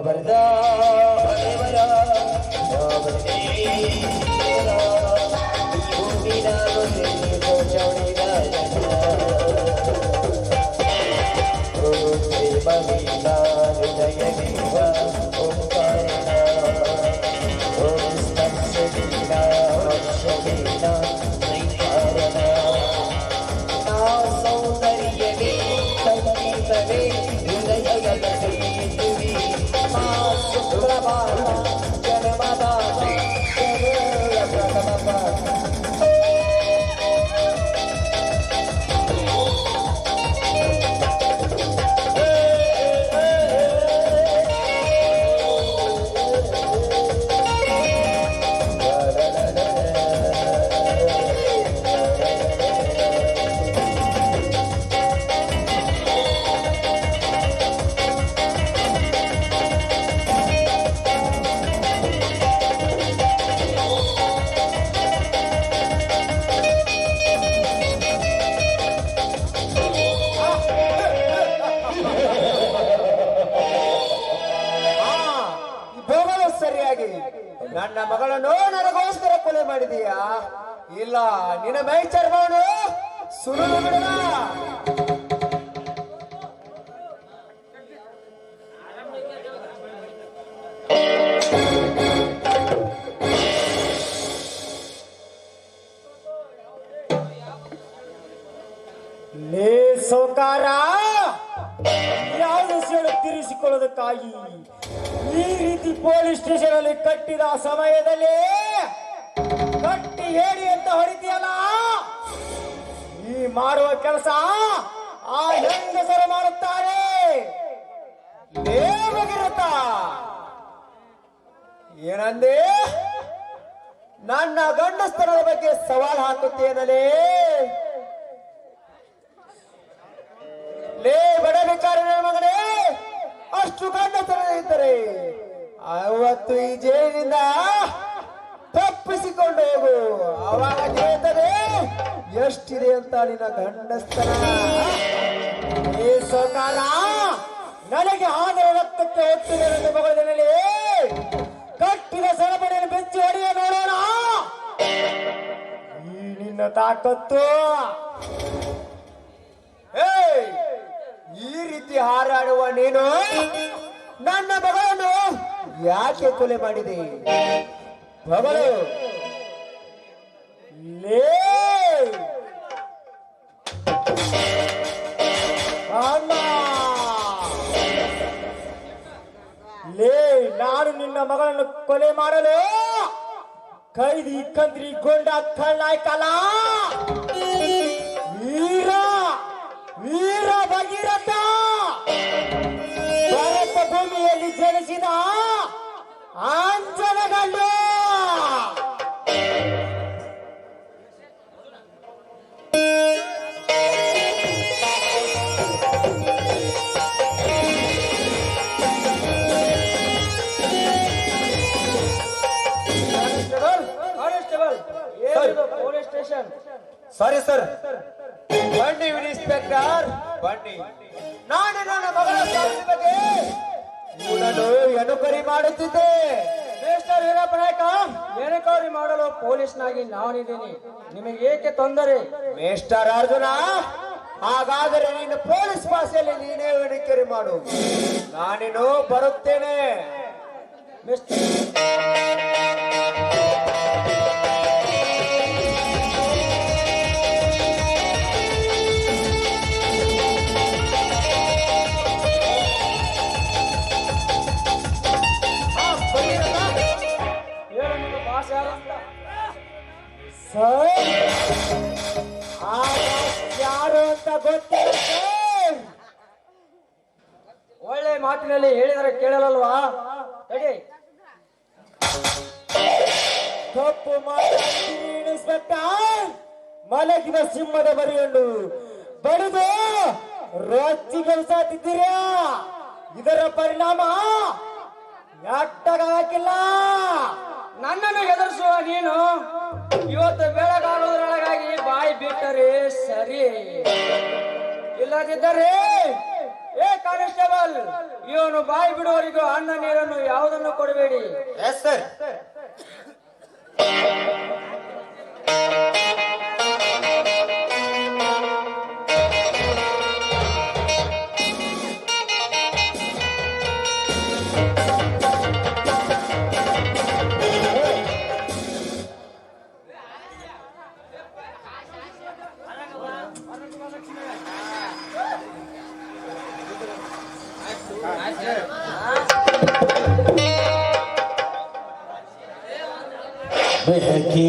ಯಾವ ಬರ್ದ ಹಣೆಬರ ಯಾವನೇ ಬರ. ನನ್ನ ಮಗಳನ್ನು ನನಗೋಸ್ಕರ ಕೊಲೆ ಮಾಡಿದೀಯಾ? ಇಲ್ಲ, ನಿನ್ನ ಮೈ ಚರ್ಮವನ್ನು ಸುರುಳು ಬಿಡಲ ಲೇ ಸೌಕಾರ ಈ ರೀತಿ ಪೊಲೀಸ್ ಸ್ಟೇಷನ್ ಅಲ್ಲಿ ಕಟ್ಟಿದ ಸಮಯದಲ್ಲಿ ಕಟ್ಟಿ ಹೇಳಿ ಅಂತ ಹೊಡಿತೀಯಲ್ಲ? ಈ ಮಾಡುವ ಕೆಲಸ ಆ ಹೆಂಗಸರು ಮಾಡುತ್ತಾರೆ? ಭಗೀರಥ. ಏನಂದೆ? ನನ್ನ ಗಂಡಸ್ತನದ ಬಗ್ಗೆ ಸವಾಲ್ ಹಾಕುತ್ತೇನಲೇ ಅವತ್ತು ಈ ಜೈಲಿನಿಂದ ತಪ್ಪಿಸಿಕೊಂಡು ಹೋಗು. ಅವಾಗ ಜೇತನೆ ಎಷ್ಟಿದೆ ಅಂತ ನಿನ್ನ ಗಂಡಸ್ತನ ಏ ನನಗೆ ಆನೆ ರಕ್ತಕ್ಕೆ ಹೊತ್ತಿದೆ ನನ್ನ ಮಗಳಿನಲ್ಲಿ ಕಟ್ಟಿದ ಸರಪಣಿಯನ್ನು ಬೆಚ್ಚಿ ಹೊಡೆಯ ನೋಡೋಣ. ಈ ನಿನ್ನ ತಾಕತ್ತು! ಈ ರೀತಿ ಹಾರಾಡುವ ನೀನು ನನ್ನ ಮಗಳನ್ನು ಯಾಕೆ ಕೊಲೆ ಮಾಡಿದೆ? ಮಗಳು ಲೇ. ಅಣ್ಣ! ಲೇ, ನಾನು ನಿನ್ನ ಮಗಳನ್ನು ಕೊಲೆ ಮಾಡಲು ಕೈದಿ ಕಂದ್ರಿ ಗೊಂಡ ಕಳ್ಳಾಯ್ತಲ್ಲ ವೀರ ವೀರ. ಸಾರಿ ಸರ್ ಬನ್ನಿ ಇನ್ಸ್ಪೆಕ್ಟರ್ ಬನ್ನಿ ನಾನು ನನ್ನ ಮಗಳ ಸಾವಿನ ಬಗ್ಗೆ ಎನ್ಕ್ವೈರಿ ಮಾಡುತ್ತಿದ್ದೆ. ಮಿಸ್ಟರ್ ವೀರಪ್ಪ ನಾಯಕ ಎನುಕರಿ ಮಾಡಲು ಪೊಲೀಸ್ನಾಗಿ ನಾನಿದ್ದೀನಿ. ನಿಮಗೆ ಏಕೆ ತೊಂದರೆ? ಮೇಸ್ಟರ್ ಅರ್ಜುನ, ಹಾಗಾದರೆ ನೀನು ಪೊಲೀಸ್ ಭಾಷೆಯಲ್ಲಿ ನೀನೇ ಎನ್ಕ್ವೈರಿ ಮಾಡು. ನಾನೇನು ಬರುತ್ತೇನೆ. Mister sir? ಆ ಯಾರು ಅಂತ ಗೊತ್ತಿಲ್ಲ ಸರ್. ಒಳ್ಳೆ ಮಾತಿನಲ್ಲಿ ಹೇಳಿದರೆ ಕೇಳಲಲ್ವಾ? ತಡಿ. ತಪ್ಪು ಮಾತಾಡ್ತೀನಿ ಇನ್ಸ್ಪೆಕ್ಟರ್ ಮಲಗಿದ ಸಿಂಹದ ಬರಿಯನ್ನು ಬಡಿದು ರೊಚ್ಚಿಗೊಳಿಸುತ್ತಿದ್ದೀರಾ ಇದರ ಪರಿಣಾಮ ನೆಟ್ಟಗಾಕಿಲ್ಲ ನನ್ನನ್ನು ಹೆದರ್ಸುವ ನೀನು ಇವತ್ತು ಬೆಳಗಾಗೋದ್ರೊಳಗಾಗಿ ಬಾಯಿ ಬಿಟ್ಟರೆ ಸರಿ ಇಲ್ಲದಿದ್ದರೆ, ಏ ಕಾನ್ಸ್ಟೇಬಲ್, ಇವನು ಬಾಯಿ ಬಿಡುವವರಿಗೂ ಅನ್ನ ನೀರನ್ನು ಯಾವುದನ್ನು ಕೊಡಬೇಡಿ ಸರ್ Thank you. ಬೇಕಿ